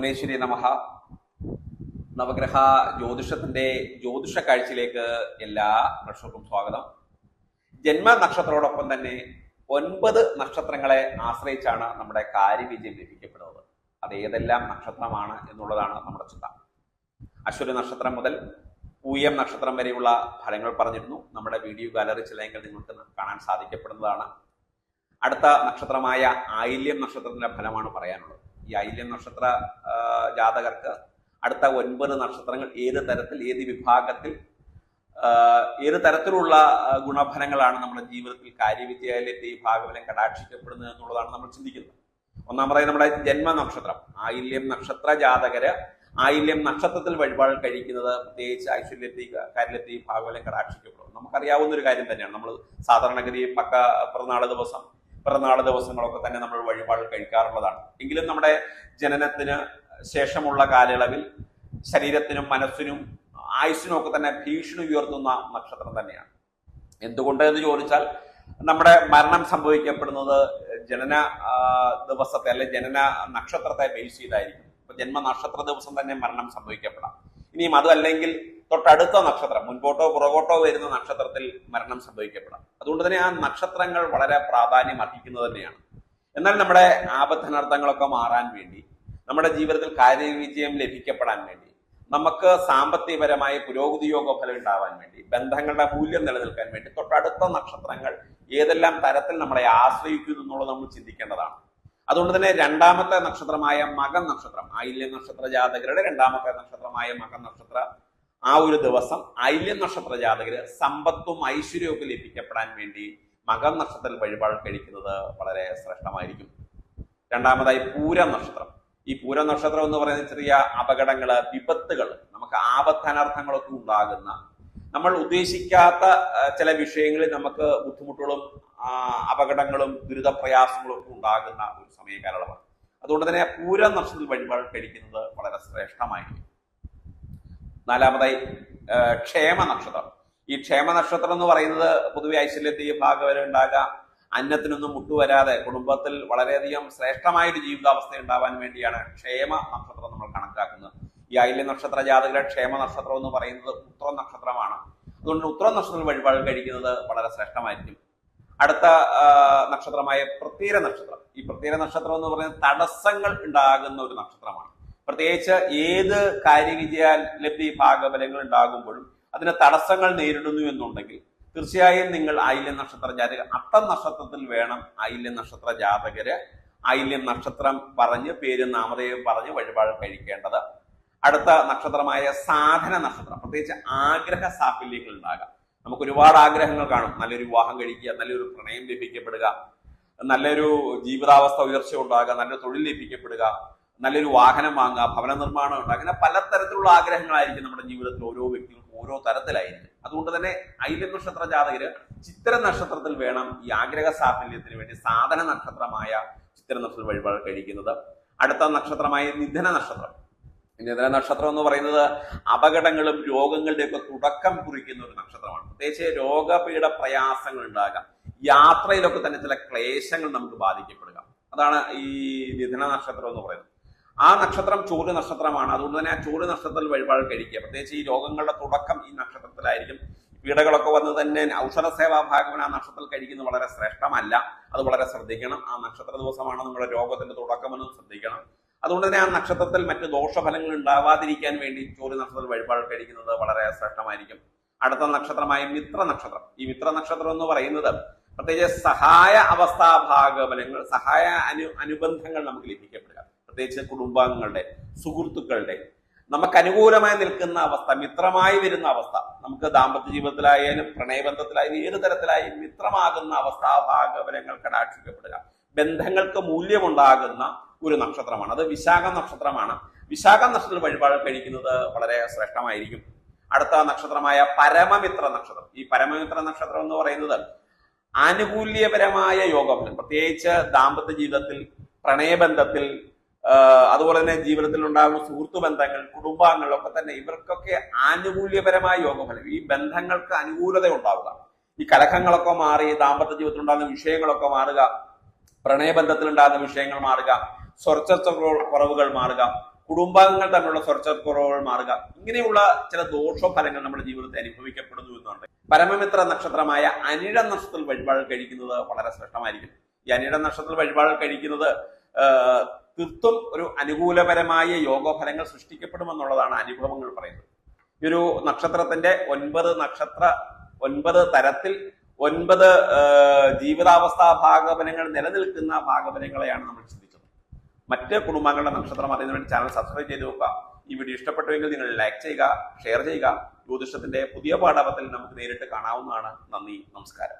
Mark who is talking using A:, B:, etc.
A: ഭുവനേശ്വരി നമഹ. നവഗ്രഹ ജ്യോതിഷത്തിന്റെ ജ്യോതിഷ കാഴ്ചയിലേക്ക് എല്ലാ പ്രേക്ഷകർക്കും സ്വാഗതം. ജന്മ നക്ഷത്രത്തോടൊപ്പം തന്നെ ഒൻപത് നക്ഷത്രങ്ങളെ ആശ്രയിച്ചാണ് നമ്മുടെ കാര്യവിജയം ലഭിക്കപ്പെടുന്നത്. അത് ഏതെല്ലാം നക്ഷത്രമാണ് എന്നുള്ളതാണ് നമ്മുടെ ചിന്ത. അശ്വതി നക്ഷത്രം മുതൽ പൂയം നക്ഷത്രം വരെയുള്ള ഫലങ്ങൾ പറഞ്ഞിരുന്നു. നമ്മുടെ വീഡിയോ ഗാലറി ചിലയെങ്കിൽ നിങ്ങൾക്ക് കാണാൻ സാധിക്കപ്പെടുന്നതാണ്. അടുത്ത നക്ഷത്രമായ ആയില്യം നക്ഷത്രത്തിന്റെ ഫലമാണ് പറയാനുള്ളത്. ഈ ഐല്യം നക്ഷത്ര ജാതകർക്ക് അടുത്ത ഒൻപത് നക്ഷത്രങ്ങൾ ഏത് തരത്തിൽ ഏത് വിഭാഗത്തിൽ ഏത് തരത്തിലുള്ള ഗുണഫലങ്ങളാണ് നമ്മുടെ ജീവിതത്തിൽ കാര്യവിദ്യയിലേക്ക് ഈ ഭാഗവലം കടാക്ഷിക്കപ്പെടുന്നത് എന്നുള്ളതാണ് നമ്മൾ ചിന്തിക്കുന്നത്. ഒന്നാമതായി നമ്മുടെ ജന്മ നക്ഷത്രം ആയില്യം നക്ഷത്ര ജാതകര് ആയില്യം നക്ഷത്രത്തിൽ വഴിപാട് കഴിക്കുന്നത് പ്രത്യേകിച്ച് ഐശ്വര്യത്തി കാര്യത്തെ ഭാഗഫലം കടാക്ഷിക്കപ്പെടും. നമുക്കറിയാവുന്ന ഒരു കാര്യം തന്നെയാണ്. നമ്മൾ സാധാരണഗതി പക്ക പിറന്നാൾ ദിവസം പിറന്നാൾ ദിവസങ്ങളൊക്കെ തന്നെ നമ്മൾ വഴിപാട് കഴിക്കാറുള്ളതാണ്. എങ്കിലും നമ്മുടെ ജനനത്തിന് ശേഷമുള്ള കാലയളവിൽ ശരീരത്തിനും മനസ്സിനും ആയുസ്സിനും ഒക്കെ തന്നെ ഭീഷണി ഉയർത്തുന്ന നക്ഷത്രം തന്നെയാണ്. എന്തുകൊണ്ട് എന്ന് ചോദിച്ചാൽ നമ്മുടെ മരണം സംഭവിക്കപ്പെടുന്നത് ജനന ദിവസത്തെ അല്ലെ ജനന നക്ഷത്രത്തെ ബേസ് ചെയ്തായിരിക്കും. ഇപ്പൊ ജന്മ നക്ഷത്ര ദിവസം തന്നെ മരണം സംഭവിക്കപ്പെടാം. ഇനിയും അതല്ലെങ്കിൽ തൊട്ടടുത്ത നക്ഷത്രം മുൻപോട്ടോ പുറകോട്ടോ വരുന്ന നക്ഷത്രത്തിൽ മരണം സംഭവിക്കപ്പെടാം. അതുകൊണ്ട് തന്നെ ആ നക്ഷത്രങ്ങൾ വളരെ പ്രാധാന്യം അർഹിക്കുന്നത് തന്നെയാണ്. എന്നാൽ നമ്മുടെ ആപദ്ധനർത്ഥങ്ങളൊക്കെ മാറാൻ വേണ്ടി നമ്മുടെ ജീവിതത്തിൽ കാര്യവിജയം ലഭിക്കപ്പെടാൻ വേണ്ടി നമുക്ക് സാമ്പത്തികപരമായ പുരോഗതി യോഗ ഫലം ഉണ്ടാവാൻ വേണ്ടി ബന്ധങ്ങളുടെ മൂല്യം നിലനിൽക്കാൻ വേണ്ടി തൊട്ടടുത്ത നക്ഷത്രങ്ങൾ ഏതെല്ലാം തരത്തിൽ നമ്മളെ ആശ്രയിക്കുന്നു എന്നുള്ളത് നമ്മൾ ചിന്തിക്കേണ്ടതാണ്. അതുകൊണ്ട് തന്നെ രണ്ടാമത്തെ നക്ഷത്രമായ മകൻ നക്ഷത്രം ആയില്യ നക്ഷത്ര ജാതകരുടെ രണ്ടാമത്തെ നക്ഷത്രമായ മകൻ നക്ഷത്ര ആ ഒരു ദിവസം ഐല്യം നക്ഷത്ര ജാതകര് സമ്പത്തും ഐശ്വര്യവും ലഭിക്കപ്പെടാൻ വേണ്ടി മകൻ നക്ഷത്രത്തിൽ വഴിപാട് കഴിക്കുന്നത് വളരെ ശ്രേഷ്ഠമായിരിക്കും. രണ്ടാമതായി പൂരം നക്ഷത്രം. ഈ പൂരം നക്ഷത്രം എന്ന് പറയുന്ന ചെറിയ അപകടങ്ങൾ വിപത്തുകൾ നമുക്ക് ആപത്തനർത്ഥങ്ങളൊക്കെ ഉണ്ടാകുന്ന നമ്മൾ ഉദ്ദേശിക്കാത്ത ചില വിഷയങ്ങളിൽ നമുക്ക് ബുദ്ധിമുട്ടുകളും അപകടങ്ങളും ദുരിതപ്രയാസങ്ങളും ഒക്കെ ഉണ്ടാകുന്ന ഒരു സമയകാലമാണ്. അതുകൊണ്ട് തന്നെ പൂരം നക്ഷത്രത്തിൽ വഴിപാട് കഴിക്കുന്നത് വളരെ ശ്രേഷ്ഠമായിരിക്കും. നാലാമതായി ക്ഷേമ നക്ഷത്രം. ഈ ക്ഷേമ നക്ഷത്രം എന്ന് പറയുന്നത് പൊതുവെ ഐശ്വര്യത്തെ ഭാഗവരെ ഉണ്ടാകാം. അന്നത്തിനൊന്നും മുട്ടുവരാതെ കുടുംബത്തിൽ വളരെയധികം ശ്രേഷ്ഠമായൊരു ജീവിതാവസ്ഥ ഉണ്ടാവാൻ വേണ്ടിയാണ് ക്ഷേമ നക്ഷത്രം നമ്മൾ കണക്കാക്കുന്നത്. ഈ അയല്യ നക്ഷത്ര ജാതകരുടെ ക്ഷേമ നക്ഷത്രം എന്ന് പറയുന്നത് ഉത്ര നക്ഷത്രമാണ്. അതുകൊണ്ട് ഉത്ര നക്ഷത്രം വഴിപാട് കഴിക്കുന്നത് വളരെ ശ്രേഷ്ഠമായിരിക്കും. അടുത്ത നക്ഷത്രമായ പ്രത്യേക നക്ഷത്രം. ഈ പ്രത്യേക നക്ഷത്രം എന്ന് പറയുന്നത് തടസ്സങ്ങൾ ഉണ്ടാകുന്ന ഒരു നക്ഷത്രമാണ്. പ്രത്യേകിച്ച് ഏത് കാര്യവിജയ ലബ്ധി ഭാഗഫലങ്ങൾ ഉണ്ടാകുമ്പോഴും അതിന് തടസ്സങ്ങൾ നേരിടുന്നു എന്നുണ്ടെങ്കിൽ തീർച്ചയായും നിങ്ങൾ ആയില്യം നക്ഷത്ര ജാതക അത്തം നക്ഷത്രത്തിൽ വേണം ആയില്യം നക്ഷത്ര ജാതകര് ആയില്യം നക്ഷത്രം പറഞ്ഞ് പേര് നാമധേയം പറഞ്ഞ് വഴിപാട് കഴിക്കേണ്ടത്. അടുത്ത നക്ഷത്രമായ സാധന നക്ഷത്രം പ്രത്യേകിച്ച് ആഗ്രഹ സാഫല്യങ്ങൾ ഉണ്ടാകാം. നമുക്ക് ഒരുപാട് ആഗ്രഹങ്ങൾ കാണും. നല്ലൊരു വിവാഹം കഴിക്കുക നല്ലൊരു പ്രണയം ലഭിക്കപ്പെടുക നല്ലൊരു ജീവിതാവസ്ഥ ഉയർച്ച ഉണ്ടാകുക നല്ലൊരു തൊഴിൽ ലഭിക്കപ്പെടുക. നല്ലൊരു വാഹനം വാങ്ങുക ഭവന നിർമ്മാണം ഉണ്ടാകുക അങ്ങനെ പലതരത്തിലുള്ള ആഗ്രഹങ്ങളായിരിക്കും നമ്മുടെ ജീവിതത്തിൽ ഓരോ വ്യക്തികൾക്കും ഓരോ തരത്തിലായിരിക്കും. അതുകൊണ്ട് തന്നെ ഐല്യ നക്ഷത്ര ജാതകര് ചിത്ര നക്ഷത്രത്തിൽ വേണം ഈ ആഗ്രഹ സാഫല്യത്തിന് വേണ്ടി സാധന നക്ഷത്രമായ ചിത്ര നക്ഷത്ര വഴിപാട് കഴിക്കുന്നത്. അടുത്ത നക്ഷത്രമായ നിധന നക്ഷത്രം. നിധന നക്ഷത്രം എന്ന് പറയുന്നത് അപകടങ്ങളും രോഗങ്ങളുടെയൊക്കെ തുടക്കം കുറിക്കുന്ന ഒരു നക്ഷത്രമാണ്. പ്രത്യേകിച്ച് രോഗപീഠ പ്രയാസങ്ങൾ ഉണ്ടാകാം. യാത്രയിലൊക്കെ തന്നെ ചില ക്ലേശങ്ങൾ നമുക്ക് ബാധിക്കപ്പെടുക. അതാണ് ഈ നിധന നക്ഷത്രം എന്ന് പറയുന്നത്. ആ നക്ഷത്രം ചോര് നക്ഷത്രമാണ്. അതുകൊണ്ട് തന്നെ ആ ചോര് നക്ഷത്രത്തിൽ വഴിപാട് കഴിക്കുക. പ്രത്യേകിച്ച് ഈ രോഗങ്ങളുടെ തുടക്കം ഈ നക്ഷത്രത്തിലായിരിക്കും. പീഡകളൊക്കെ വന്ന് തന്നെ ഔഷധ സേവാ ഭാഗവൻ ആ നക്ഷത്രത്തിൽ കഴിക്കുന്നത് വളരെ ശ്രേഷ്ഠമല്ല. അത് വളരെ ശ്രദ്ധിക്കണം. ആ നക്ഷത്ര ദിവസമാണ് നമ്മുടെ രോഗത്തിന്റെ തുടക്കമെന്ന് ശ്രദ്ധിക്കണം. അതുകൊണ്ട് തന്നെ ആ നക്ഷത്രത്തിൽ മറ്റ് ദോഷഫലങ്ങൾ ഉണ്ടാവാതിരിക്കാൻ വേണ്ടി ചോര നക്ഷത്രത്തിൽ വഴിപാട് കഴിക്കുന്നത് വളരെ ശ്രേഷ്ഠമായിരിക്കും. അടുത്ത നക്ഷത്രമായ മിത്ര നക്ഷത്രം. ഈ മിത്ര നക്ഷത്രം എന്ന് പറയുന്നത് പ്രത്യേകിച്ച് സഹായ അവസ്ഥാ അവസ്ഥാഭാഗഫലങ്ങൾ സഹായ അനു അനുബന്ധങ്ങൾ നമുക്ക് ലഭിക്കപ്പെടുക. പ്രത്യേകിച്ച് കുടുംബാംഗങ്ങളുടെ സുഹൃത്തുക്കളുടെ നമുക്ക് അനുകൂലമായി നിൽക്കുന്ന അവസ്ഥ മിത്രമായി വരുന്ന അവസ്ഥ നമുക്ക് ദാമ്പത്യ ജീവിതത്തിലായാലും പ്രണയബന്ധത്തിലായാലും ഏത് തരത്തിലായാലും മിത്രമാകുന്ന ഭാഗവരങ്ങൾ കടാക്ഷിക്കപ്പെടുക. ബന്ധങ്ങൾക്ക് മൂല്യമുണ്ടാകുന്ന ഒരു നക്ഷത്രമാണ്. അത് വിശാഖ നക്ഷത്രമാണ്. വിശാഖ നക്ഷത്രത്തിൽ വഴിപാട് കഴിക്കുന്നത് വളരെ ശ്രേഷ്ഠമായിരിക്കും. അടുത്ത നക്ഷത്രമായ പരമമിത്ര നക്ഷത്രം. ഈ പരമമിത്ര നക്ഷത്രം എന്ന് പറയുന്നത് ആനുകൂല്യപരമായ യോഗഫലം പ്രത്യേകിച്ച് ദാമ്പത്യ ജീവിതത്തിൽ പ്രണയബന്ധത്തിൽ അതുപോലെ തന്നെ ജീവിതത്തിൽ ഉണ്ടാകുന്ന സുഹൃത്തു ബന്ധങ്ങൾ കുടുംബാംഗങ്ങൾ ഒക്കെ തന്നെ ഇവർക്കൊക്കെ ആനുകൂല്യപരമായ യോഗഫലം ഈ ബന്ധങ്ങൾക്ക് അനുകൂലത ഉണ്ടാവുക. ഈ കലഹങ്ങളൊക്കെ മാറി ദാമ്പത്യ ജീവിതത്തിൽ ഉണ്ടാകുന്ന വിഷയങ്ങളൊക്കെ മാറുക പ്രണയബന്ധത്തിൽ ഉണ്ടാകുന്ന വിഷയങ്ങൾ മാറുക സ്വർച്ച കുറവുകൾ മാറുക കുടുംബാംഗങ്ങൾ തമ്മിലുള്ള സ്വരച്ചക്കുറവുകൾ മാറുക. ഇങ്ങനെയുള്ള ചില ദോഷഫലങ്ങൾ നമ്മുടെ ജീവിതത്തിൽ അനുഭവിക്കപ്പെടുന്നു എന്നുണ്ട്. പരമമിത്ര നക്ഷത്രമായ അനിഴ നക്ഷത്രത്തിൽ വഴിപാട് കഴിക്കുന്നത് വളരെ ശ്രേഷ്ഠമായിരിക്കും. ഈ അനിഴ നക്ഷത്രത്തിൽ വഴിപാട് കഴിക്കുന്നത് തീർത്തും ഒരു അനുകൂലപരമായ യോഗഫലങ്ങൾ സൃഷ്ടിക്കപ്പെടുമെന്നുള്ളതാണ് അനുഭവങ്ങൾ പറയുന്നത്. ഈ ഒരു നക്ഷത്രത്തിന്റെ ഒൻപത് നക്ഷത്ര ഒൻപത് തരത്തിൽ ഒൻപത് ജീവിതാവസ്ഥാ ഭാഗവനങ്ങൾ നിലനിൽക്കുന്ന ഭാഗവനങ്ങളെയാണ് നമ്മൾ ചിന്തിച്ചത് മറ്റ് കുടുംബാംഗങ്ങളുടെ നക്ഷത്രം അറിയുന്ന വേണ്ടി ചാനൽ സബ്സ്ക്രൈബ് ചെയ്ത് നോക്കുക ഈ വീഡിയോ ഇഷ്ടപ്പെട്ടുവെങ്കിൽ നിങ്ങൾ ലൈക്ക് ചെയ്യുക ഷെയർ ചെയ്യുക. ജ്യോതിഷത്തിന്റെ പുതിയ പാഠത്തിൽ നമുക്ക് നേരിട്ട് കാണാവുന്നതാണ്. നന്ദി നമസ്കാരം.